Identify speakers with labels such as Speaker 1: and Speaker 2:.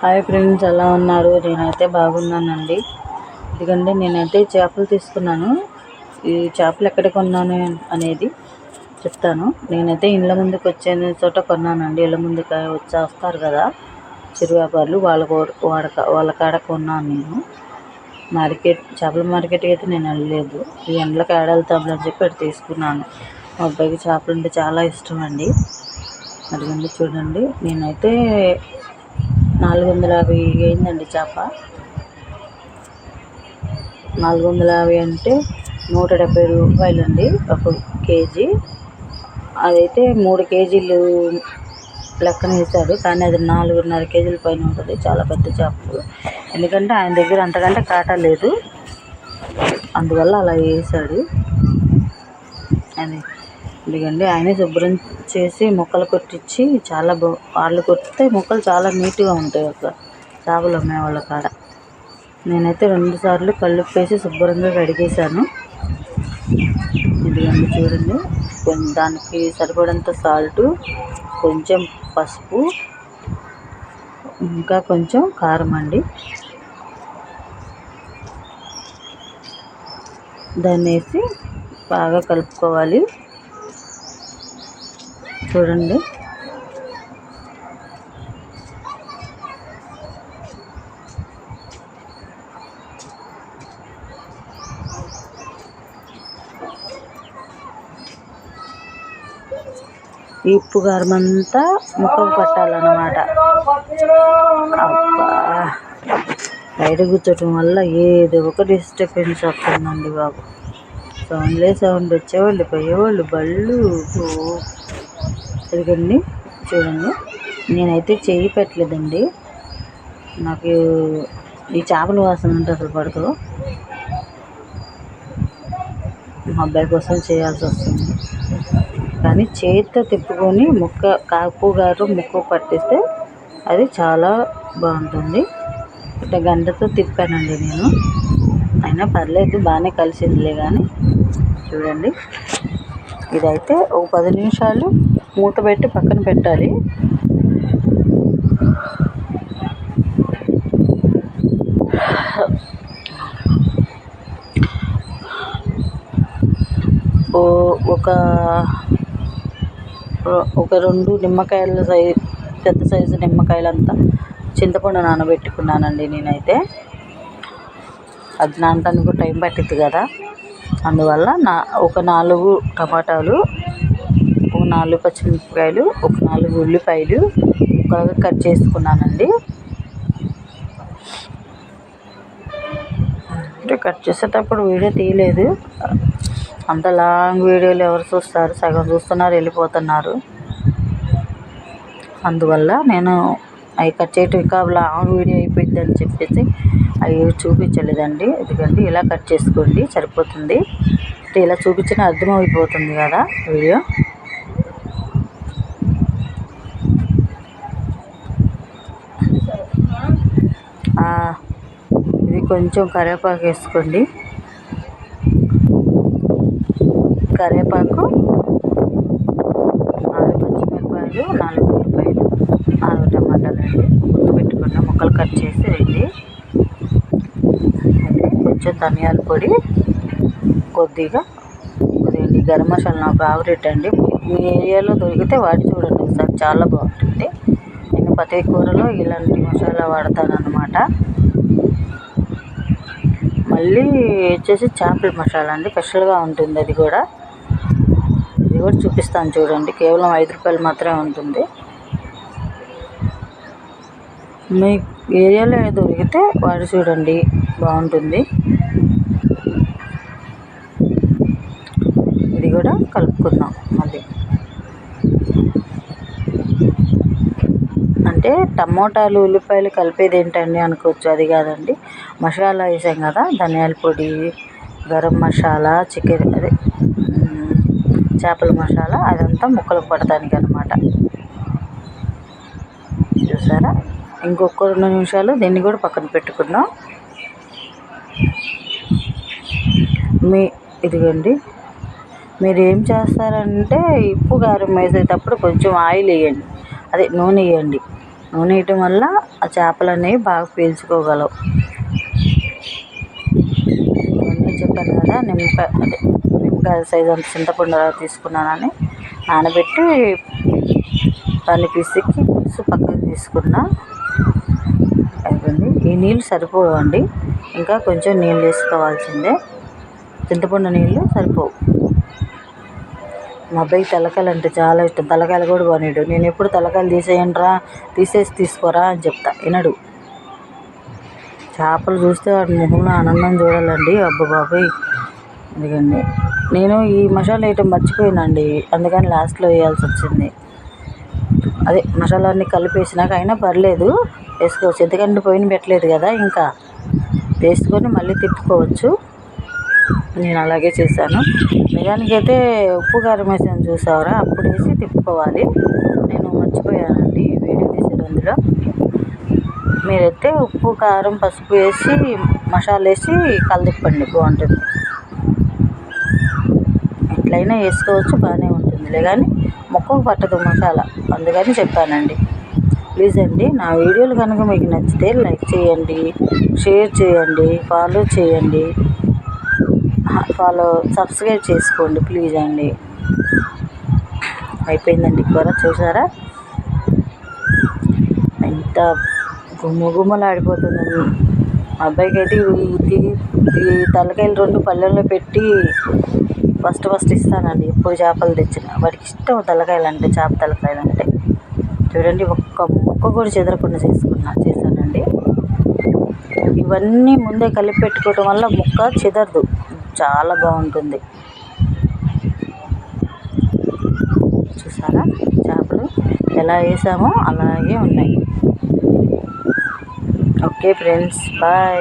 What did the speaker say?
Speaker 1: Hi friends ఎలా ఉన్నారు? నేనైతే బాగున్నానండి. ఇదిగండి నేనైతే చేపలు తీసుకున్నాను. ఈ చేపలు ఎక్కడ కొన్నాను అనేది చెప్తాను. నేనైతే ఇళ్ళ ముందుకు వచ్చే చోట కొన్నానండి. ఇళ్ళ ముందుకు వచ్చేస్తారు కదా చిరు వ్యాపారులు వాళ్ళ వాడక వాళ్ళ కాడ కొన్నాను నేను. మార్కెట్ చేపల మార్కెట్కి అయితే నేను వెళ్ళలేదు. ఈ ఎండలకు ఏడ అని చెప్పి అటు తీసుకున్నాను. మా అబ్బాయికి చేపలు అంటే చాలా ఇష్టం అండి. అదిగండి చూడండి. నేనైతే నాలుగు వందల యాభై అయిందండి చేప. నాలుగు వందల యాభై అంటే నూట డెబ్బై రూపాయలు అండి ఒక కేజీ. అదైతే మూడు కేజీలు లెక్కన వేసాడు కానీ అది నాలుగున్నర కేజీల పైన ఉంటుంది చాలా పెద్ద చేప ఎందుకంటే ఆయన దగ్గర అంతకంటే కాటా లేదు. అందువల్ల అలా వేసాడు అని ఇదిగండి ఆయనే శుభ్రం చేసి ముక్కలు కొట్టించి చాలా బా వాళ్ళు కొట్టితే ముక్కలు చాలా నీట్గా ఉంటాయి అక్కడ చేపలు అమ్మే వాళ్ళ కాడ. నేనైతే రెండు సార్లు వేసి శుభ్రంగా కడిగేశాను. ఇదిగండి చూడండి దానికి సరిపడంత సాల్టు కొంచెం పసుపు ఇంకా కొంచెం కారం అండి. దాన్ని వేసి బాగా కలుపుకోవాలి. చూడండి. ఈ ఉప్పు కారం అంతా ముఖం పట్టాలన్నమాట. అబ్బా. బయట కూర్చోటం వల్ల ఏదో ఒక డిస్టర్బెన్స్ వస్తుందండి బాబు. సౌండ్లే సౌండ్ వచ్చేవాళ్ళు పోయేవాళ్ళు బళ్ళు. ఇదిగండి చూడండి. నేనైతే చేయి పెట్టలేదండి. నాకు ఈ చేపల వాసన అంటే అసలు పడదు. మా అబ్బాయి కోసం చేయాల్సి వస్తుంది. కానీ చేతితో తిప్పుకొని ముక్క కాపు గారు ముక్క పట్టిస్తే అది చాలా బాగుంటుంది. ఇట్లా గంటతో తిప్పానండి నేను. అయినా పర్లేదు బాగానే కలిసిందిలే కానీ చూడండి. ఇదైతే ఒక పది నిమిషాలు మూత పెట్టి పక్కన పెట్టాలి. ఒక ఒక రెండు నిమ్మకాయల సైజు పెద్ద సైజు నిమ్మకాయలంతా చింతపండు నానబెట్టుకున్నానండి నేనైతే. అది నానటానికి టైం పట్టిద్ది కదా. అందువల్ల నా ఒక నాలుగు టమాటాలు ఒక నాలుగు పచ్చిమిరపకాయలు ఒక నాలుగు ఉల్లిపాయలు ముక్కలుగా కట్ చేసుకున్నానండి. అంటే కట్ చేసేటప్పుడు వీడియో తీయలేదు. అంత లాంగ్ వీడియోలు ఎవరు చూస్తారు? సగం చూస్తున్నారు వెళ్ళిపోతున్నారు. అందువల్ల నేను అవి కట్ చేయటం ఇంకా లాంగ్ వీడియో అయిపోయింది అని చెప్పేసి అవి చూపించలేదండి. ఎందుకంటే ఇలా కట్ చేసుకోండి సరిపోతుంది. అంటే ఇలా చూపించిన అర్థమైపోతుంది కదా వీడియో. ఇది కొంచెం కరివేపాకు వేసుకోండి. కరివేపాకు నాలుగు పచ్చిమిరపాయలు నాలుగు ఉల్లిపాయలు నాలుగు టమాటాలు అండి ముందు పెట్టుకున్న ముక్కలు కట్ చేసి వేయండి కొంచెం ధనియాల పొడి కొద్దిగా కొద్దిగా గరం మసాలా నా ఫేవరెట్ అండి. మీ ఏరియాలో దొరికితే వాడి చూడండి ఒకసారి చాలా బాగుంటుంది. నేను ప్రతి కూరలో ఇలాంటి మసాలా వాడతాను అన్నమాట మళ్ళీ వచ్చేసి చేపల మసాలా అండి స్పెషల్గా ఉంటుంది అది కూడా. ఇది కూడా చూపిస్తాను చూడండి కేవలం ఐదు రూపాయలు మాత్రమే ఉంటుంది. మీ ఏరియాలో దొరికితే వాడి చూడండి బాగుంటుంది ఇది కూడా కలుపుకుందాం మళ్ళీ. అంటే టమోటాలు ఉల్లిపాయలు కలిపేది ఏంటండి అనుకోవచ్చు అది కాదండి. మసాలా వేసాం కదా ధనియాల పొడి గరం మసాలా చికెన్ అదే చేపల మసాలా అదంతా ముక్కలకు పడటానికి అనమాట చూసారా? ఇంకొక రెండు నిమిషాలు దీన్ని కూడా పక్కన పెట్టుకుందాం. మీ ఇదిగోండి. మీరు ఏం చేస్తారంటే ఉప్పు కారం వేసేటప్పుడు కొంచెం ఆయిల్ వేయండి. అదే నూనె వేయండి. నూనె వేయటం వల్ల ఆ చేపలు అనేవి బాగా పీల్చుకోగలవు. ఇవన్నీ చెప్పాను కదా నిమ్మకాయ అదే నిమ్మకాయ సైజ్ అంత చింతపండు తీసుకున్నానని నానబెట్టి దాన్ని పిసికి పులుసు పక్కకు తీసుకున్నా అయిపోయింది ఈ నీళ్ళు సరిపోవండి. ఇంకా కొంచెం నీళ్ళు వేసుకోవాల్సిందే. చింతపండు నీళ్ళు సరిపోవు. మా అబ్బాయికి తలకాయలు అంటే చాలా ఇష్టం. తలకాయలు కూడా కొనిడు. నేను ఎప్పుడు తలకాయలు తీసేయండి రా తీసేసి తీసుకోరా అని చెప్తా. వినడు. చేపలు చూస్తే వాటి ముఖంలో ఆనందం చూడాలండి. అబ్బా బాబాయ్. ఎందుకండి? నేను ఈ మసాలా ఐటమ్ మర్చిపోయానండి. అందుకని లాస్ట్లో వేయాల్సి వచ్చింది. అదే మసాలా అన్నీ కలిపేసినాక అయినా పర్లేదు. వేసుకోవచ్చు. ఎందుకంటే పోయిన పెట్టలేదు కదా ఇంకా. వేసుకొని మళ్ళీ తిప్పుకోవచ్చు. నేను అలాగే చేశాను. నిజానికి అయితే ఉప్పు కారం వేసాను చూసావరా? అప్పుడు వేసి తిప్పుకోవాలి. నేను మర్చిపోయానండి వీడియో తీసేది అందులో. మీరైతే ఉప్పు కారం పసుపు వేసి మసాలా వేసి కలదిప్పండి. బాగుంటుంది. ఎట్లయినా వేసుకోవచ్చు బాగానే ఉంటుందిలే కానీ మొక్కకు పట్టదు మసాలా. అందుకని చెప్పానండి. ప్లీజ్ అండి నా వీడియోలు కనుక మీకు నచ్చితే లైక్ చేయండి షేర్ చేయండి ఫాలో చేయండి. ఫాలో సబ్స్క్రైబ్ చేసుకోండి ప్లీజ్ అండి. అయిపోయిందండి కూర చూసారా? ఎంత గుమ్మగుమ్మలాడిపోతుందండి మా అబ్బాయికి అయితే ఈ ఈ తలకాయలు రెండు పళ్ళెంలో పెట్టి ఫస్ట్ ఫస్ట్ ఇస్తానండి ఎప్పుడు చేపలు తెచ్చిన. వాడికి ఇష్టం తలకాయలు అంటే చేప తలకాయలు అంటే. చూడండి ఒక్క ముక్క కూడా చెదరకుండా చేసుకున్నా చేశానండి. ఇవన్నీ ముందే కలిపి పెట్టుకోవటం వల్ల ముక్క చెదరదు. చాలా బాగుంటుంది. చూసారా? చేపలు ఎలా వేసామో అలాగే ఉన్నాయి. Okay friends bye.